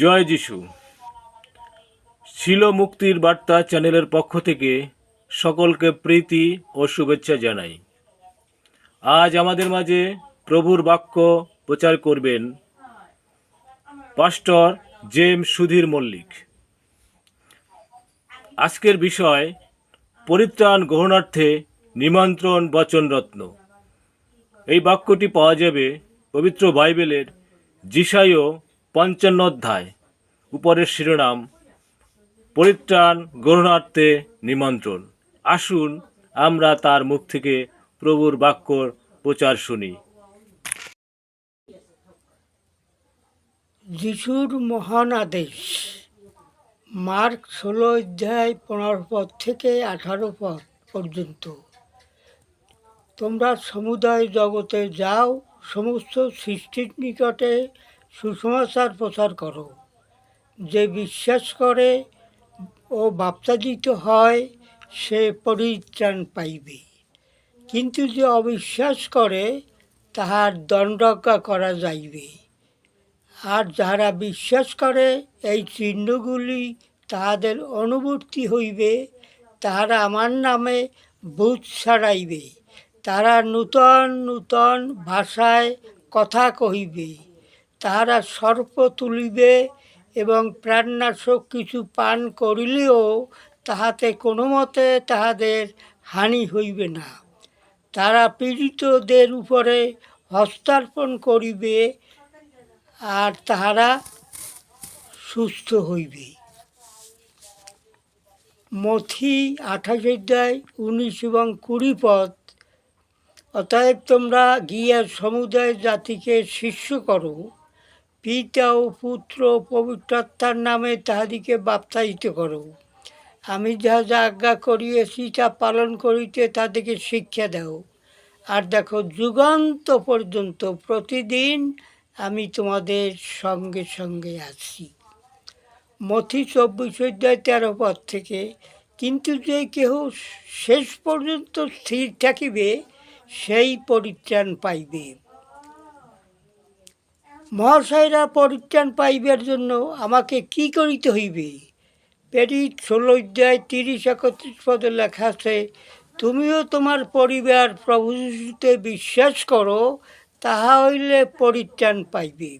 জয় যিশু। ছিল মুক্তির বার্তা চ্যানেলের পক্ষ থেকে সকলকে প্রীতি ও শুভেচ্ছা জানাই। আজ আমাদের মাঝে প্রভুর বাক্য প্রচার করবেন পাস্টর জেম সুধীর মল্লিক। আজকের বিষয়, পরিত্রাণ গ্রহণার্থে নিমন্ত্রণ বচনরত্ন এই বাক্যটি পাওয়া যাবে পবিত্র বাইবেলের জিসাইও পঞ্চান্ন অধ্যায়। উপরের শিরোনাম, পরিত্রাণ গ্রহণার্থে নিমন্ত্রণ। আসুন আমরা তার মুখ থেকে প্রভুর বাক্যর প্রচার শুনি। যিশুর মহান আদেশ, মার্ক ষোলো অধ্যায় পনেরো পদ থেকে আঠারো পদ পর্যন্ত। তোমরা সমুদায় জগতে যাও, সমস্ত সৃষ্টির নিকটে সুসমাচার প্রচার করো। যে বিশ্বাস করে ও বাপ্তাদিত হয়, সে পরিত্রাণ পাইবে। কিন্তু যে অবিশ্বাস করে, তাহার দণ্ডজ্ঞা করা যাইবে। আর যাহারা বিশ্বাস করে, এই চিহ্নগুলি তাহাদের অনুবর্তী হইবে, তাহারা আমার নামে ভূত ছাড়াইবে। তারা নূতন নূতন ভাষায় কথা কহিবে। তাহারা সর্প তুলিবে এবং প্রাণনাশক কিছু পান করিলেও তাহাতে কোনো মতে তাহাদের হানি হইবে না। তারা পীড়িতদের উপরে হস্তার্পণ করিবে আর তাহারা সুস্থ হইবে। মথি আঠাশ অধ্যায় উনিশ এবং কুড়ি পদ, অতএব তোমরা গিয়ে সমুদায় জাতিকে শিষ্য করো। পিতা ও পুত্র পবিত্রাত্মার নামে তাহাদিকে বাপ্তায়িত করো। আমি যাহা যা আজ্ঞা করিয়েছি তা পালন করিতে তাদেরকে শিক্ষা দাও। আর দেখো, যুগান্ত পর্যন্ত প্রতিদিন আমি তোমাদের সঙ্গে সঙ্গে আছি। মথি চব্বিশ অধ্যায় তেরো পদ থেকে, কিন্তু যে কেহ শেষ পর্যন্ত স্থির থাকিবে, সেই পরিত্রাণ পাইবে। মহাশয়রা পরিত্রাণ পাইবার জন্য আমাকে কি করিতে হইবে? পেরিত ষোলো অধ্যায় তিরিশ একত্রিশ পদে লেখা আছে, তুমিও তোমার পরিবার প্রভু যিশুতে বিশ্বাস করো, তাহা হইলে পরিত্রাণ পাইবে।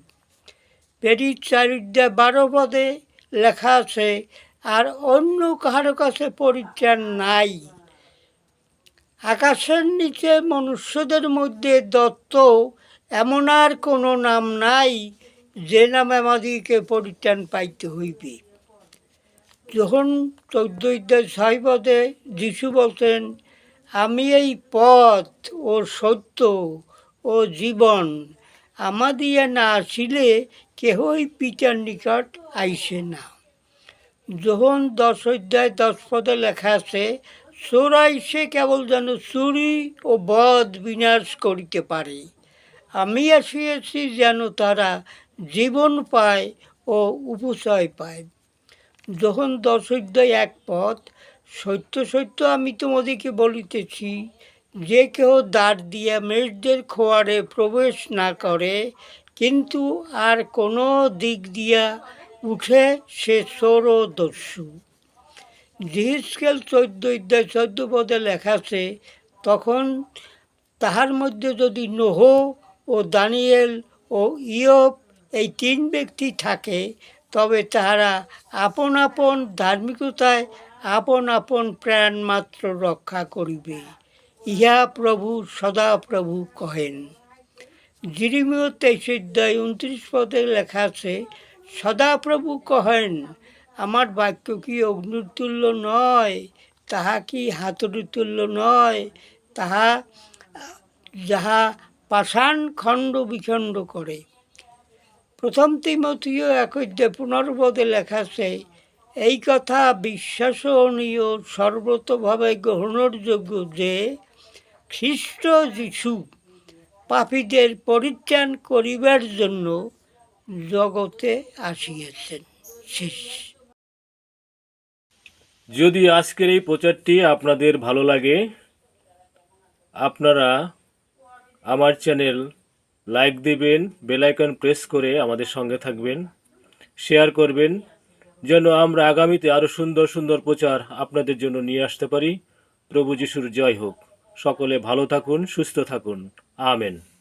পেরিত চার অধ্যায় বারো পদে লেখা আছে, আর অন্য কাহারো কাছে পরিত্রাণ নাই। আকাশের নিচে মনুষ্যদের মধ্যে দত্ত এমন আর কোনো নাম নাই যে নামে আমাদেরকে পরিত্রাণ পাইতে হইবে। যখন চৌদ্দ অধ্যায় ছয় পদে যিশু বলতেন, আমি এই পথ ও সত্য ও জীবন আমাদিয়া না আসিলে কেহই পিতার নিকট আইসে না। যখন দশ অধ্যায় দশ পদে লেখা আছে, চোরাই সে কেবল যেন চুরি ও বধ বিনাশ করিতে পারে। আমি আসিয়াছি যেন তারা জীবন পায় ও উপচয় পায়। যখন দশ অধ্যায় এক পথ, সত্য সত্য আমি তোমাদেরকে বলিতেছি, যে কেহ দ্বার দিয়া মেষদের খোয়ারে প্রবেশ না করে, কিন্তু আর কোনো দিক দিয়া উঠে সে চোর ও দস্যু। জিহিসকেল চোদ্দ অধ্যায় চোদ্দ পদে লেখা আছে, তখন তাহার মধ্যে যদি নোহ ও দানিয়েল ও ইয়ব এই তিন ব্যক্তি থাকে, তবে তাহারা আপন আপন ধার্মিকতায় আপন আপন প্রাণ মাত্র রক্ষা করিবে। ইহা প্রভু সদা প্রভু কহেন। জিরিমীয় তেইশ অধ্যায় উনত্রিশ পদে লেখা আছে সদাপ্রভু কহেন, আমার বাক্য কি অগ্নির তুল্য নয়? তাহা কি হাতুড়ির তুল্য নয়? তাহা, যাহা পাষাণ খণ্ড বিখণ্ড করে। প্রথম তিমতীয় এক অধ্যায় পুনর্বদে লেখা আছে, এই কথা বিশ্বাসনীয় সর্বতভাবে গ্রহণের যোগ্য যে খ্রিস্ট যিশু পাপীদের পরিত্রাণ করিবার জন্য জগতে আসিয়াছেন। শেষ। যদি আজকের এই প্রচারটি আপনাদের ভালো লাগে, আপনারা আমার চ্যানেল লাইক দেবেন বেল আইকন প্রেস করে আমাদের সঙ্গে থাকবেন শেয়ার করবেন, যেন আমরা আগামীতে আরও সুন্দর সুন্দর প্রচার আপনাদের জন্য নিয়ে আসতে পারি। প্রভু যিশুর জয় হোক। সকলে ভালো থাকুন, সুস্থ থাকুন। আমেন।